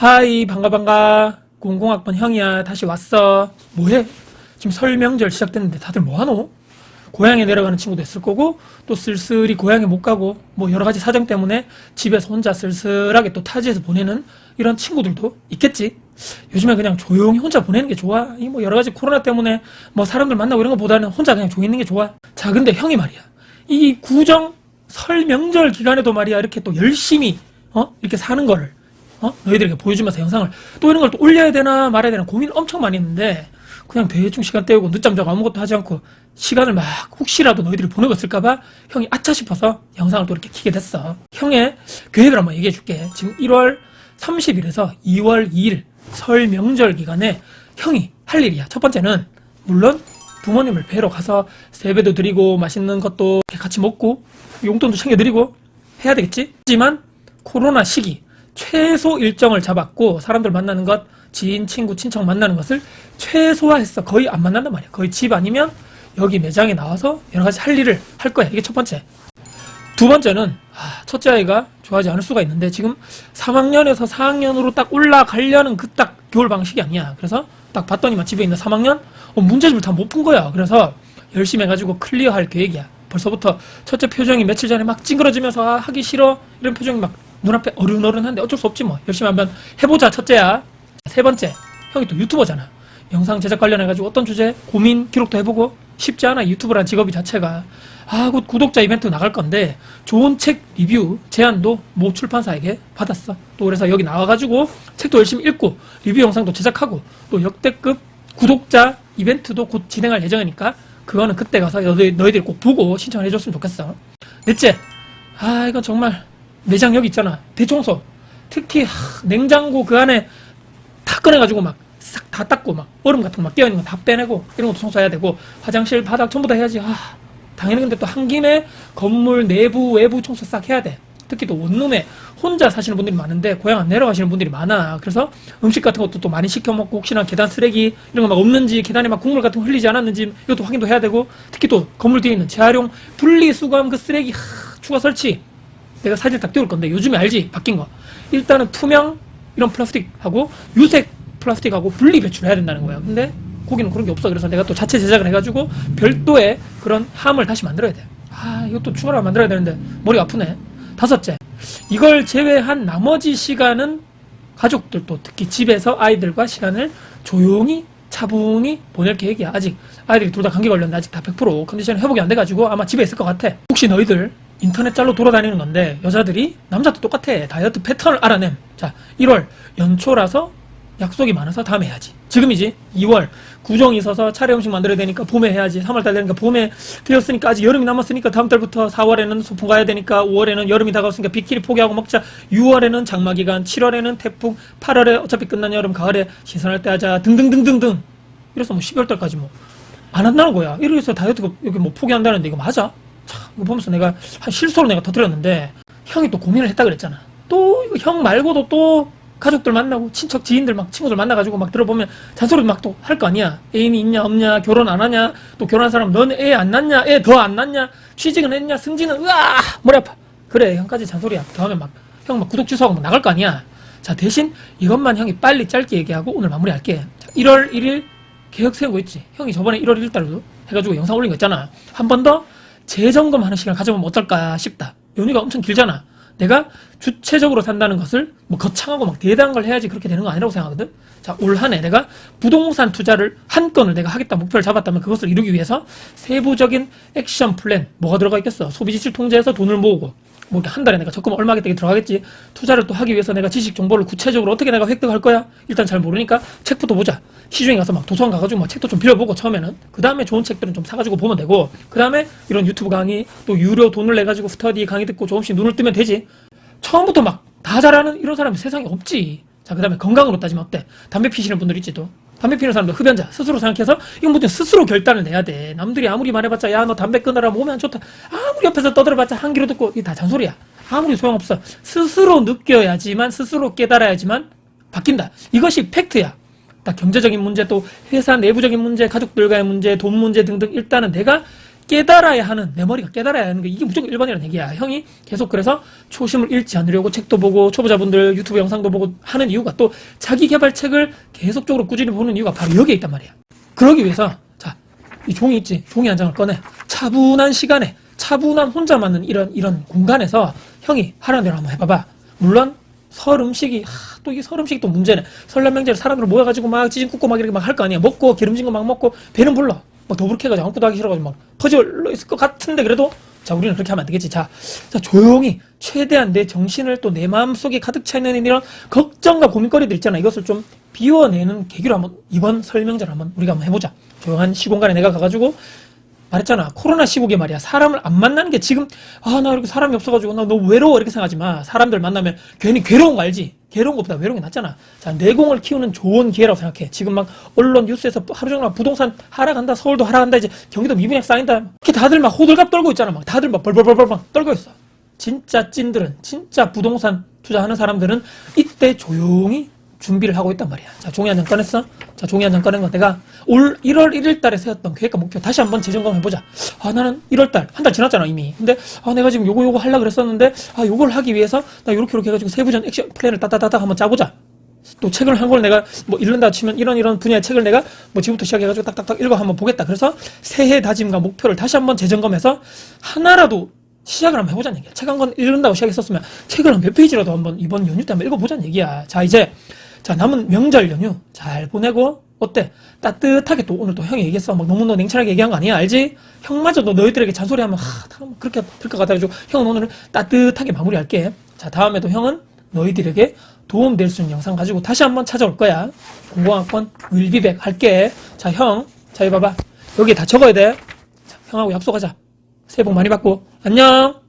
하이 반가 반가. 00학번 형이야. 다시 왔어. 뭐해? 지금 설 명절 시작됐는데 다들 뭐하노? 고향에 내려가는 친구도 있을 거고 또 쓸쓸히 고향에 못 가고 뭐 여러 가지 사정 때문에 집에서 혼자 쓸쓸하게 또 타지에서 보내는 이런 친구들도 있겠지. 요즘에 그냥 조용히 혼자 보내는 게 좋아. 이 뭐 여러 가지 코로나 때문에 뭐 사람들 만나고 이런 것보다는 혼자 그냥 조용히 있는 게 좋아. 자 근데 형이 말이야. 이 구정 설 명절 기간에도 말이야 이렇게 또 열심히 어? 이렇게 사는 거를 어? 너희들에게 보여주면서 영상을 또 이런 걸 또 올려야 되나 말아야 되나 고민을 엄청 많이 했는데 그냥 대충 시간 때우고 늦잠 자고 아무것도 하지 않고 시간을 막 혹시라도 너희들이 보내고 있을까봐 형이 아차 싶어서 영상을 또 이렇게 키게 됐어. 형의 계획을 한번 얘기해 줄게. 지금 1월 30일에서 2월 2일 설 명절 기간에 형이 할 일이야. 첫 번째는 물론 부모님을 뵈러 가서 세배도 드리고 맛있는 것도 같이 먹고 용돈도 챙겨드리고 해야 되겠지? 하지만 코로나 시기 최소 일정을 잡았고 사람들 만나는 것 지인 친구 친척 만나는 것을 최소화했어. 거의 안 만난단 말이야. 거의 집 아니면 여기 매장에 나와서 여러 가지 할 일을 할 거야. 이게 첫 번째. 두 번째는 아, 첫째 아이가 좋아하지 않을 수가 있는데 지금 3학년에서 4학년으로 딱 올라가려는 그딱 교울 방식이 아니야. 그래서 딱 봤더니만 집에 있는 3학년? 어, 문제집을 다 못 푼 거야. 그래서 열심히 해가지고 클리어할 계획이야. 벌써부터 첫째 표정이 며칠 전에 막 찡그러지면서 아, 하기 싫어? 이런 표정이 막 눈앞에 어른어른한데 어쩔 수 없지 뭐. 열심히 한번 해보자 첫째야. 세 번째 형이 또 유튜버잖아. 영상 제작 관련해가지고 어떤 주제 고민 기록도 해보고 쉽지 않아 유튜브란 직업이 자체가. 아 곧 구독자 이벤트 나갈 건데 좋은 책 리뷰 제안도 모 출판사에게 받았어. 또 그래서 여기 나와가지고 책도 열심히 읽고 리뷰 영상도 제작하고 또 역대급 구독자 이벤트도 곧 진행할 예정이니까 그거는 그때 가서 너희, 너희들이 꼭 보고 신청을 해줬으면 좋겠어. 넷째 아 이건 정말 여기 있잖아. 대청소 특히 하, 냉장고 그 안에 다 꺼내가지고 막 싹 다 닦고 막 얼음 같은 거 막 끼어있는 거 다 빼내고 이런 것도 청소해야 되고 화장실 바닥 전부 다 해야지. 아 당연히 근데 또 한 김에 건물 내부 외부 청소 싹 해야 돼. 특히 또 원룸에 혼자 사시는 분들이 많은데 고향 안 내려가시는 분들이 많아. 그래서 음식 같은 것도 또 많이 시켜 먹고 혹시나 계단 쓰레기 이런 거 막 없는지 계단에 막 국물 같은 거 흘리지 않았는지 이것도 확인도 해야 되고 특히 또 건물 뒤에 있는 재활용 분리 수거함 그 쓰레기 하, 추가 설치 내가 사진 딱 띄울 건데 요즘에 알지? 바뀐 거. 일단은 투명 이런 플라스틱하고 유색 플라스틱하고 분리 배출해야 된다는 거야 근데 거기는 그런 게 없어. 그래서 내가 또 자체 제작을 해가지고 별도의 그런 함을 다시 만들어야 돼 아 이것도 추가로 만들어야 되는데 머리 아프네. 다섯째 이걸 제외한 나머지 시간은 가족들도 특히 집에서 아이들과 시간을 조용히 차분히 보낼 계획이야. 아직 아이들이 둘 다 감기 걸렸는데 아직 다 100% 컨디션 회복이 안 돼가지고 아마 집에 있을 것 같아. 혹시 너희들 인터넷 짤로 돌아다니는 건데 여자들이 남자도 똑같아. 다이어트 패턴을 알아냄. 자, 1월 연초라서 약속이 많아서 다음에 해야지. 지금이지. 2월 구정이 있어서 차례 음식 만들어야 되니까 봄에 해야지. 3월달 되니까 봄에 되었으니까 아직 여름이 남았으니까 다음 달부터 4월에는 소풍 가야 되니까 5월에는 여름이 다가왔으니까 비키니 포기하고 먹자. 6월에는 장마 기간, 7월에는 태풍, 8월에 어차피 끝난 여름, 가을에 신선할 때 하자. 등등등등등. 이래서 뭐 12월달까지 뭐 안 한다는 거야. 이래서 다이어트 여기 뭐 포기한다는데 이거 맞아? 참 이거 보면서 내가 한 실수로 내가 터뜨렸는데 형이 또 고민을 했다 그랬잖아. 또 형 말고도 또 가족들 만나고 친척 지인들 막 친구들 만나가지고 막 들어보면 잔소리 막또 할 거 아니야. 애인이 있냐 없냐 결혼 안 하냐 또 결혼한 사람 넌 애 안 낳냐 애 더 안 낳냐 취직은 했냐 승진은 으아 머리 아파. 그래 형까지 잔소리야 다음에 막 형 막 구독 취소하고 막 나갈 거 아니야. 자 대신 이것만 형이 빨리 짧게 얘기하고 오늘 마무리할게. 자, 1월 1일 계획 세우고 있지. 형이 저번에 1월 1일 달도 해가지고 영상 올린 거 있잖아. 한 번 더 재점검하는 시간을 가져보면 어떨까 싶다. 연휴가 엄청 길잖아 내가 주체적으로 산다는 것을 뭐 거창하고 막 대단한 걸 해야지 그렇게 되는 거 아니라고 생각하거든. 자, 올 한 해 내가 부동산 투자를 한 건을 내가 하겠다 목표를 잡았다면 그것을 이루기 위해서 세부적인 액션 플랜 뭐가 들어가 있겠어? 소비 지출 통제해서 돈을 모으고 뭐 한 달에 내가 적금 얼마 겠다게 들어가겠지. 투자를 또 하기 위해서 내가 지식 정보를 구체적으로 어떻게 내가 획득할 거야? 일단 잘 모르니까 책부터 보자. 시중에 가서 막 도서관 가가지고 막 책도 좀 빌려보고 처음에는 그 다음에 좋은 책들은 좀 사가지고 보면 되고 그 다음에 이런 유튜브 강의 또 유료 돈을 내 가지고 스터디 강의 듣고 조금씩 눈을 뜨면 되지. 처음부터 막 다 잘하는 이런 사람이 세상에 없지. 자, 그 다음에 건강으로 따지면 어때? 담배 피시는 분들 있지 또. 담배 피는 사람도 흡연자 스스로 생각해서 이건 무슨 스스로 결단을 내야 돼. 남들이 아무리 말해봤자 야 너 담배 끊어라 몸에 안 좋다. 아무리 옆에서 떠들어봤자 한 귀로 듣고 이게 다 잔소리야. 아무리 소용없어. 스스로 느껴야지만 스스로 깨달아야지만 바뀐다. 이것이 팩트야. 딱 경제적인 문제 또 회사 내부적인 문제 가족들과의 문제 돈 문제 등등 일단은 내가 깨달아야 하는 내 머리가 깨달아야 하는 게 이게 무조건 1번이라는 얘기야. 형이 계속 그래서 초심을 잃지 않으려고 책도 보고 초보자분들 유튜브 영상도 보고 하는 이유가 또 자기 개발 책을 계속적으로 꾸준히 보는 이유가 바로 여기에 있단 말이야. 그러기 위해서 자, 이 종이 있지. 종이 한 장을 꺼내. 차분한 시간에 차분한 혼자 맞는 이런 이런 공간에서 형이 하라는 대로 한번 해 봐 봐. 물론 설 음식이 하, 또 이게 설 음식이 또 문제네. 설날 명절 사람들 모여가지고 막 찌진 굽고 막 이렇게 막 할 거 아니야. 먹고 기름진 거 막 먹고 배는 불러. 막 더부룩해가지고 아무것도 하기 싫어가지고 막 퍼질러 있을 것 같은데 그래도 자 우리는 그렇게 하면 안 되겠지. 자, 자 조용히 최대한 내 정신을 또 내 마음 속에 가득 차 있는 이런 걱정과 고민거리들 있잖아. 이것을 좀 비워내는 계기로 한번 이번 설명절 한번 우리가 한번 해보자. 조용한 시공간에 내가 가가지고 말했잖아. 코로나 시국에 말이야. 사람을 안 만나는 게 지금, 아, 나 이렇게 사람이 없어가지고, 나 너무 외로워. 이렇게 생각하지 마. 사람들 만나면 괜히 괴로운 거 알지? 괴로운 것보다 외로운 게 낫잖아. 자, 내공을 키우는 좋은 기회라고 생각해. 지금 막 언론 뉴스에서 하루 종일 막 부동산 하락한다, 서울도 하락한다, 이제 경기도 미분양 쌓인다. 이렇게 다들 막 호들갑 떨고 있잖아. 막 다들 막 벌벌벌벌 막 떨고 있어. 진짜 찐들은, 진짜 부동산 투자하는 사람들은 이때 조용히 준비를 하고 있단 말이야. 자, 종이 한 장 꺼냈어? 자, 종이 한 장 꺼낸 거 내가 올 1월 1일 달에 세웠던 계획과 목표 다시 한번 재점검 해보자. 아, 나는 1월 달, 한 달 지났잖아, 이미. 근데, 아, 내가 지금 요거 요거 하려고 그랬었는데, 아, 요걸 하기 위해서 나 요렇게 요렇게 해가지고 세부전 액션 플랜을 따따따따 한번 짜보자. 또 책을 한권 내가 뭐 읽는다 치면 이런 이런 분야의 책을 내가 뭐 지금부터 시작해가지고 딱딱딱 읽어 한번 보겠다. 그래서 새해 다짐과 목표를 다시 한번 재점검해서 하나라도 시작을 한번 해보자는 얘기야. 책 한 권 읽는다고 시작했었으면 책을 한 몇 페이지라도 한번 이번 연휴 때 한번 읽어보자는 얘기야. 자, 이제 자, 남은 명절 연휴 잘 보내고 어때? 따뜻하게 또 오늘 또 형이 얘기했어. 막 너무 너 냉철하게 얘기한 거 아니야? 알지? 형마저도 너희들에게 잔소리하면 하, 다 그렇게 될 것 같아가지고 형은 오늘은 따뜻하게 마무리할게. 자, 다음에도 형은 너희들에게 도움될 수 있는 영상 가지고 다시 한번 찾아올 거야. 공공학번 윌비백 할게. 자, 형. 자, 이거 봐봐. 여기 다 적어야 돼. 자, 형하고 약속하자. 새해 복 많이 받고. 안녕!